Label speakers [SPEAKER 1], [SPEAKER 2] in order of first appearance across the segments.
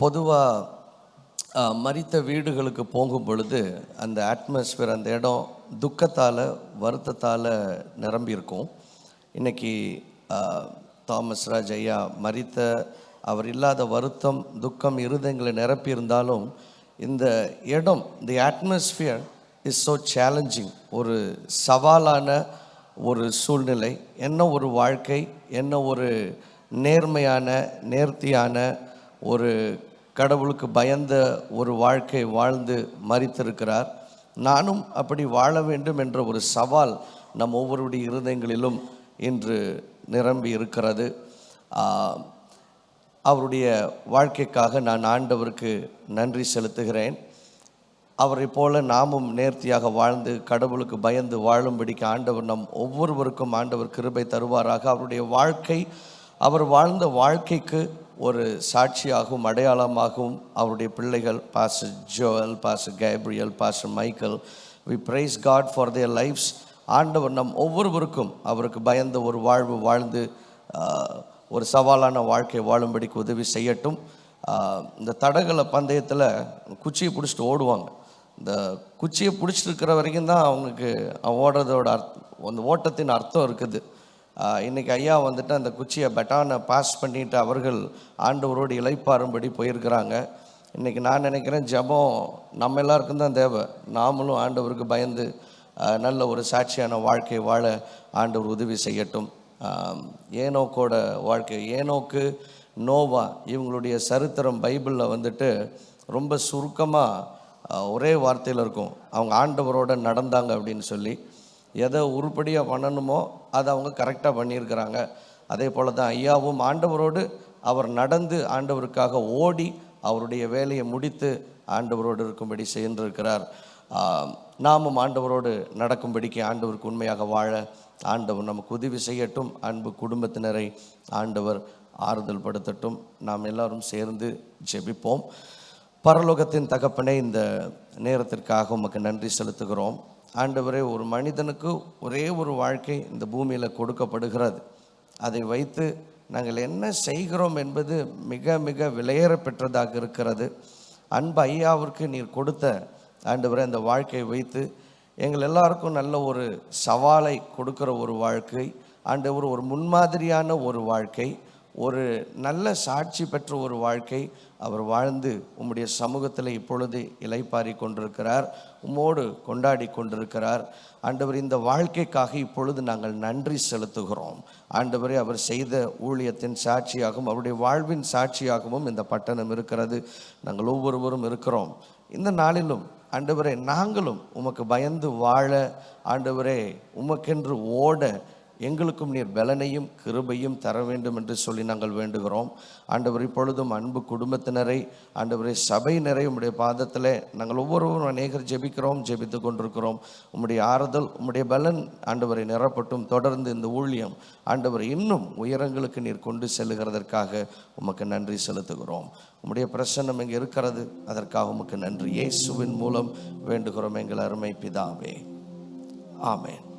[SPEAKER 1] பொதுவாக மறித்த வீடுகளுக்கு போகும் பொழுது அந்த அட்மாஸ்பியர் அந்த இடம் துக்கத்தால் வருத்தத்தால் நிரம்பியிருக்கும் இன்றைக்கி தாமஸ் ராஜ் ஐயா மரித்த அவர் இல்லாத வருத்தம் துக்கம் இருதயங்களை நிரப்பியிருந்தாலும் இந்த இடம் the atmosphere is so challenging ஒரு சவாலான ஒரு சூழ்நிலை என்ன ஒரு வாழ்க்கை என்ன ஒரு நேர்மையான நேர்த்தியான ஒரு கடவுளுக்கு பயந்த ஒரு வாழ்க்கை வாழ்ந்து மறித்திருக்கிறார். நானும் அப்படி வாழ வேண்டும் என்ற ஒரு சவால் நம் ஒவ்வொருடைய இருதயங்களிலும் இன்று நிரம்பி இருக்கிறது. அவருடைய வாழ்க்கைக்காக நான் ஆண்டவருக்கு நன்றி செலுத்துகிறேன். அவரை போல நாமும் நேர்த்தியாக வாழ்ந்து கடவுளுக்கு பயந்து வாழும்படிக்கு ஆண்டவர் நம் ஒவ்வொருவருக்கும் ஆண்டவர் கிருபை தருவாராக. அவருடைய வாழ்க்கை அவர் வாழ்ந்த வாழ்க்கைக்கு ஒரு சாட்சியாகவும் அடையாளமாகவும் அவருடைய பிள்ளைகள் pastor Joel pastor Gabriel pastor Michael we praise God for their lifes ஆண்டவர் நம் ஒவ்வொருவருக்கும் அவருக்கு பயந்த ஒரு வாழ்வு வாழ்ந்து ஒரு சவாலான வாழ்க்கை வாழும்படிக்கு உதவி செய்யட்டும். இந்த தடகள பந்தயத்தில் குச்சியை பிடிச்சிட்டு ஓடுவாங்க. இந்த குச்சியை பிடிச்சிட்டு இருக்கிற வரைக்கும் தான் அவங்களுக்கு ஓடுறதோட அர்த்தம் அந்த ஓட்டத்தின் அர்த்தம் இருக்குது. இன்றைக்கி இன்னைக்கு ஐயா வந்துட்டு அந்த குச்சியை பெட்டானை பாஸ் பண்ணிட்டு அவர்கள் ஆண்டவரோடு இழைப்பாரும்படி போயிருக்கிறாங்க. இன்றைக்கி நான் நினைக்கிறேன் ஜெபம் நம்ம எல்லாருக்கும் தான் தேவை. நாமளும் ஆண்டவருக்கு பயந்து நல்ல ஒரு சாட்சியான வாழ்க்கை வாழ ஆண்டவர் உதவி செய்யட்டும். ஏனோக்கோட வாழ்க்கை ஏனோக்கு நோவா இவங்களுடைய சரித்திரம் பைபிளில் வந்துட்டு ரொம்ப சுருக்கமாக ஒரே வார்த்தையில் இருக்கும். அவங்க ஆண்டவரோட நடந்தாங்க அப்படின்னு சொல்லி. எதை உருப்படியாக பண்ணணுமோ அதை அவங்க கரெக்டாக பண்ணியிருக்கிறாங்க. அதே போல் தான் ஐயாவும் ஆண்டவரோடு அவர் நடந்து ஆண்டவருக்காக ஓடி அவருடைய வேலையை முடித்து ஆண்டவரோடு இருக்கும்படி சென்றிருக்கிறார் நாமும் ஆண்டவரோடு நடக்கும்படிக்கு ஆண்டவருக்கு உண்மையாக வாழ ஆண்டவர் நமக்கு உதவி செய்யட்டும். அன்பு குடும்பத்தினரை ஆண்டவர் ஆறுதல் படுத்தட்டும் நாம் எல்லாரும் சேர்ந்து ஜெபிப்போம். பரலோகத்தின் தகப்பனே இந்த நேரத்திற்காக உமக்கு நன்றி செலுத்துகிறோம். ஆண்டவரே ஒரு மனிதனுக்கு ஒரே ஒரு வாழ்க்கை இந்த பூமியில் கொடுக்கப்படுகிறது. அதை வைத்து நாங்கள் என்ன செய்கிறோம் என்பது மிக மிக விலையேற பெற்றதாக இருக்கிறது. அன்பு ஐயாவிற்கு நீர் கொடுத்த ஆண்டவரே அந்த வாழ்க்கையை வைத்து எங்கள் எல்லாருக்கும் நல்ல ஒரு சவாலை கொடுக்கிற ஒரு வாழ்க்கை ஆண்டவர் ஒரு முன்மாதிரியான ஒரு வாழ்க்கை ஒரு நல்ல சாட்சி பெற்ற ஒரு வாழ்க்கை அவர் வாழ்ந்து உம்முடைய சமூகத்தில் இப்பொழுது இலைப்பாரி கொண்டிருக்கிறார். உம்மோடு கொண்டாடி கொண்டிருக்கிறார். ஆண்டவர் இந்த வாழ்க்கைக்காக இப்பொழுது நாங்கள் நன்றி செலுத்துகிறோம். ஆண்டவரே அவர் செய்த ஊழியத்தின் சாட்சியாகவும் அவருடைய வாழ்வின் சாட்சியாகவும் இந்த பட்டணம் இருக்கிறது. நாங்கள் ஒவ்வொருவரும் இருக்கிறோம். இந்த நாளிலும் ஆண்டவரே நாங்களும் உமக்கு பயந்து வாழ ஆண்டவரே உமக்கென்று ஓட எங்களுக்கும் நீர் பலனையும் கிருபையும் தர வேண்டும் என்று சொல்லி நாங்கள் வேண்டுகிறோம். ஆண்டவர் இப்பொழுதும் அன்பு குடும்பத்தினரை ஆண்டவரை சபையினரை உம்முடைய பாதத்தில் நாங்கள் ஒவ்வொருவரும் அநேகர் ஜெபிக்கிறோம் ஜெபித்து கொண்டிருக்கிறோம். உம்முடைய ஆறுதல் உம்முடைய பலன் ஆண்டவரை நிரப்பட்டும். தொடர்ந்து இந்த ஊழியம் ஆண்டவர் இன்னும் உயரங்களுக்கு நீர் கொண்டு செல்லுகிறதற்காக உமக்கு நன்றி செலுத்துகிறோம். உம்முடைய பிரசன்னம் இங்கே இருக்கிறது. அதற்காக உமக்கு நன்றி. இயேசுவின் மூலம் வேண்டுகிறோம் எங்கள் அருமை பிதாவே. ஆமேன்.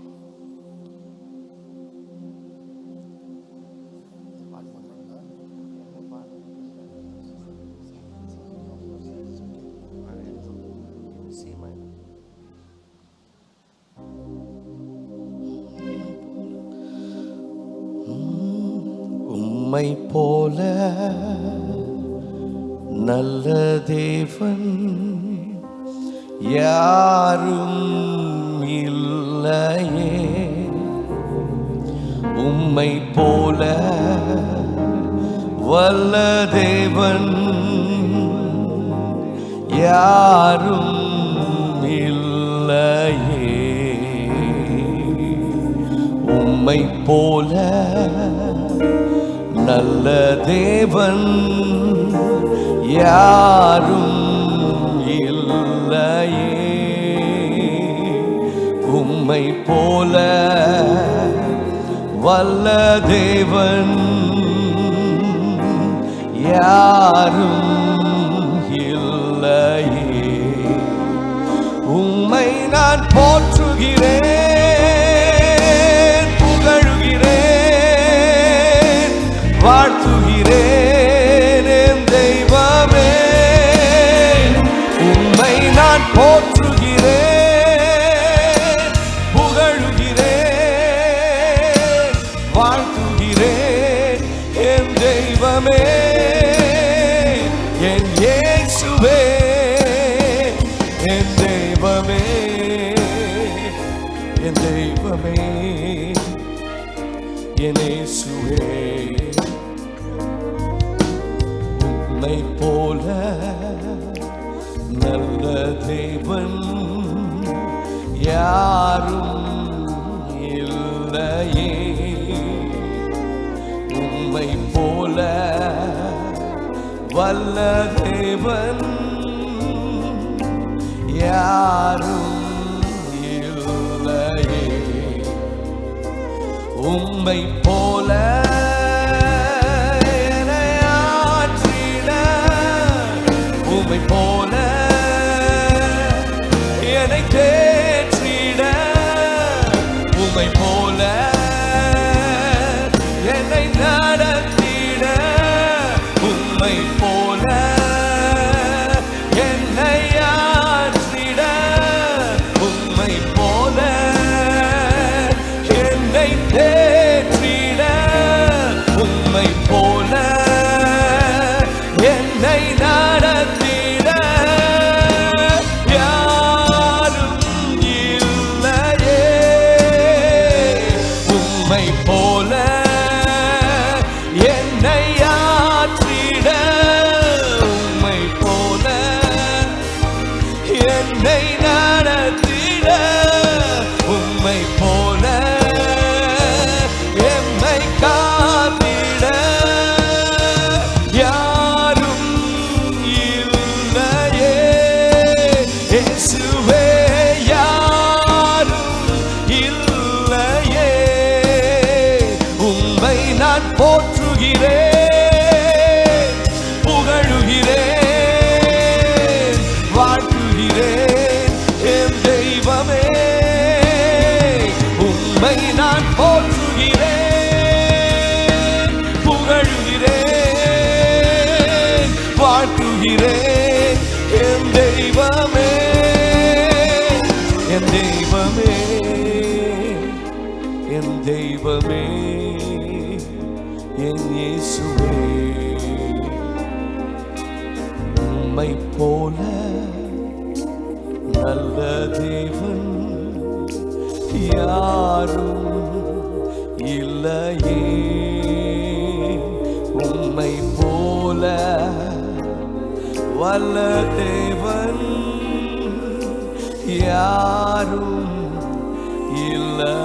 [SPEAKER 1] உம்மை போல நல்ல தேவன் யாரும் இல்லையே. உம்மை போல வல்ல தேவன் யாரும் இல்லையே. உம்மை போல நல்ல தேவன் யாரும் இல்லையே. உம்மை போல வல்ல தேவன் யாரும் இல்லையே. உம்மை நான் போற்றுகிறேன். வாழ்த்துகிறேன் என் தெய்வமே என் இயேசுவே என் தெய்வமே என் தெய்வமே என் இயேசுவே. உன்னை போல நல்ல தேவன் யாரும் இல்லையே. போல வல்ல தேவன் யாரும் இல்லையே. உம்மை போல என்னை உம்மை போல என்னை தேற்றிட, உம்மை போல என்னை நடத்திட, உம்மை போல வாழ்த்துகிறேன் என் தெய்வமே என் தெய்வமே என் தெய்வமே என் இயேசுவே. உம்மை போல வல்ல தேவன் யாரும் இல்லை.